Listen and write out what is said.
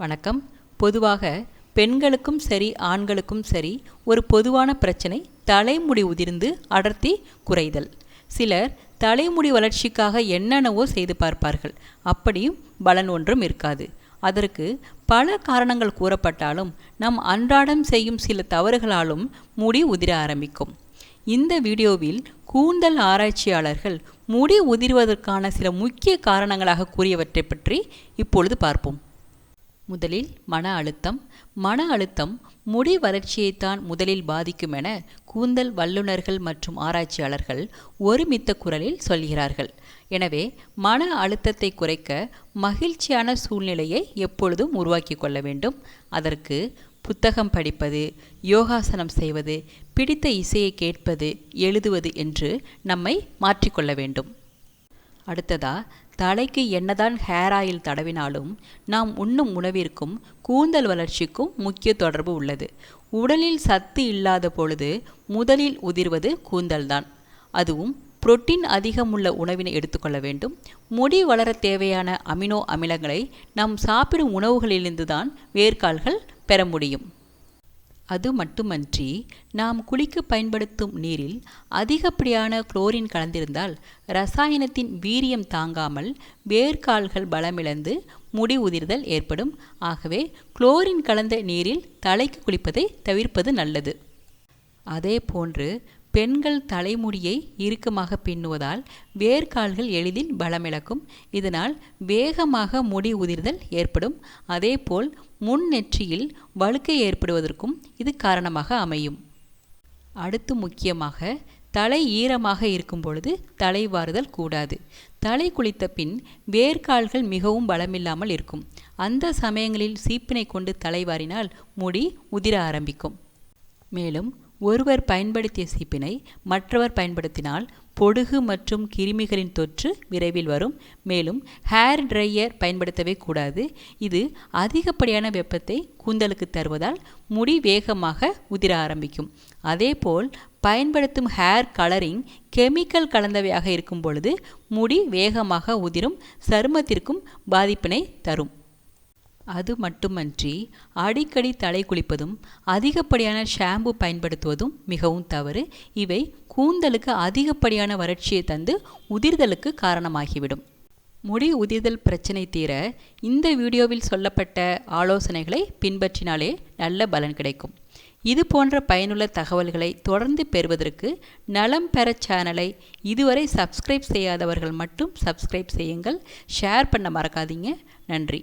வணக்கம். பொதுவாக பெண்களுக்கும் சரி ஆண்களுக்கும் சரி ஒரு பொதுவான பிரச்சனை தலைமுடி உதிர்ந்து அடர்த்தி குறைதல். சிலர் தலைமுடி வளர்ச்சிக்காக என்னென்னவோ செய்து பார்ப்பார்கள். அப்படியும் பலன் ஒன்றும் இருக்காது. அதற்கு பல காரணங்கள் கூறப்பட்டாலும் நம் அன்றாடம் செய்யும் சில தவறுகளாலும் முடி உதிர ஆரம்பிக்கும். இந்த வீடியோவில் கூந்தல் ஆராய்ச்சியாளர்கள் முடி உதிர்வதற்கான சில முக்கிய காரணங்களாக கூறியவற்றை பற்றி இப்பொழுது பார்ப்போம். முதலில் மன அழுத்தம். மன அழுத்தம் முடி வளர்ச்சியைத்தான் முதலில் பாதிக்கும் என கூந்தல் வல்லுநர்கள் மற்றும் ஆராய்ச்சியாளர்கள் ஒருமித்த குரலில் சொல்கிறார்கள். எனவே மன அழுத்தத்தை குறைக்க மகிழ்ச்சியான சூழ்நிலையை எப்பொழுதும் உருவாக்கி கொள்ள வேண்டும். அதற்கு புத்தகம் படிப்பது யோகாசனம் செய்வது பிடித்த இசையை கேட்பது எழுதுவது என்று நம்மை மாற்றிக்கொள்ள வேண்டும். அடுத்ததா தலைக்கு என்னதான் ஹேர் ஆயில் தடவினாலும் நாம் உண்ணும் உணவிற்கும் கூந்தல் வளர்ச்சிக்கும் முக்கிய தொடர்பு உள்ளது. உடலில் சத்து இல்லாத பொழுது முதலில் உதிர்வது கூந்தல்தான். அதுவும் புரோட்டீன் அதிகமுள்ள உணவினை எடுத்துக்கொள்ள வேண்டும். முடி வளர தேவையான அமினோ அமிலங்களை நாம் சாப்பிடும் உணவுகளிலிருந்து தான் வேர்க்கால்கள் பெற முடியும். அது மட்டுமன்றி நாம் குளிக்க பயன்படுத்தும் நீரில் அதிகப்படியான குளோரின் கலந்திருந்தால் ரசாயனத்தின் வீரியம் தாங்காமல் வேர்க்கால்கள் பலமிழந்து முடி உதிர்தல் ஏற்படும். ஆகவே குளோரின் கலந்த நீரில் தலைக்கு குளிப்பதை தவிர்ப்பது நல்லது. அதே போன்று பெண்கள் தலைமுடியை இறுக்கமாக பின்னுவதால் வேர்க்கால்கள் எளிதில் பலமிழக்கும். இதனால் வேகமாக முடி உதிர்தல் ஏற்படும். அதேபோல் முன் நெற்றியில் வழுக்கை ஏற்படுவதற்கும் இது காரணமாக அமையும். அடுத்து முக்கியமாக தலை ஈரமாக இருக்கும் பொழுது தலை வாறுதல் கூடாது. தலை குளித்த பின் வேர்க்கால்கள் மிகவும் பலமில்லாமல் இருக்கும். அந்த சமயங்களில் சீப்பினை கொண்டு தலை வாரினால் முடி உதிர ஆரம்பிக்கும். மேலும் ஒருவர் பயன்படுத்திய சீப்பினை மற்றவர் பயன்படுத்தினால் பொடுகு மற்றும் கிருமிகளின் தொற்று விரைவில் வரும். மேலும் ஹேர் ட்ரையர் பயன்படுத்தவே கூடாது. இது அதிகப்படியான வெப்பத்தை கூந்தலுக்கு தருவதால் முடி வேகமாக உதிர ஆரம்பிக்கும். அதேபோல் பயன்படுத்தும் ஹேர் கலரிங் கெமிக்கல் கலந்தவையாக இருக்கும் பொழுது முடி வேகமாக உதிரும் சருமத்திற்கும் பாதிப்பினை தரும். அது மட்டுமன்றி அடிக்கடி தலை குளிப்பதும் அதிகப்படியான ஷாம்பு பயன்படுத்துவதும் மிகவும் தவறு. இவை கூந்தலுக்கு அதிகப்படியான வறட்சியை தந்து உதிர்தலுக்கு காரணமாகிவிடும். முடி உதிர்தல் பிரச்சனை தீர இந்த வீடியோவில் சொல்லப்பட்ட ஆலோசனைகளை பின்பற்றினாலே நல்ல பலன் கிடைக்கும். இது போன்ற பயனுள்ள தகவல்களை தொடர்ந்து பெறுவதற்கு நலம் பெற சேனலை இதுவரை சப்ஸ்கிரைப் செய்யாதவர்கள் மட்டும் சப்ஸ்கிரைப் செய்யுங்கள். ஷேர் பண்ண மறக்காதீங்க. நன்றி.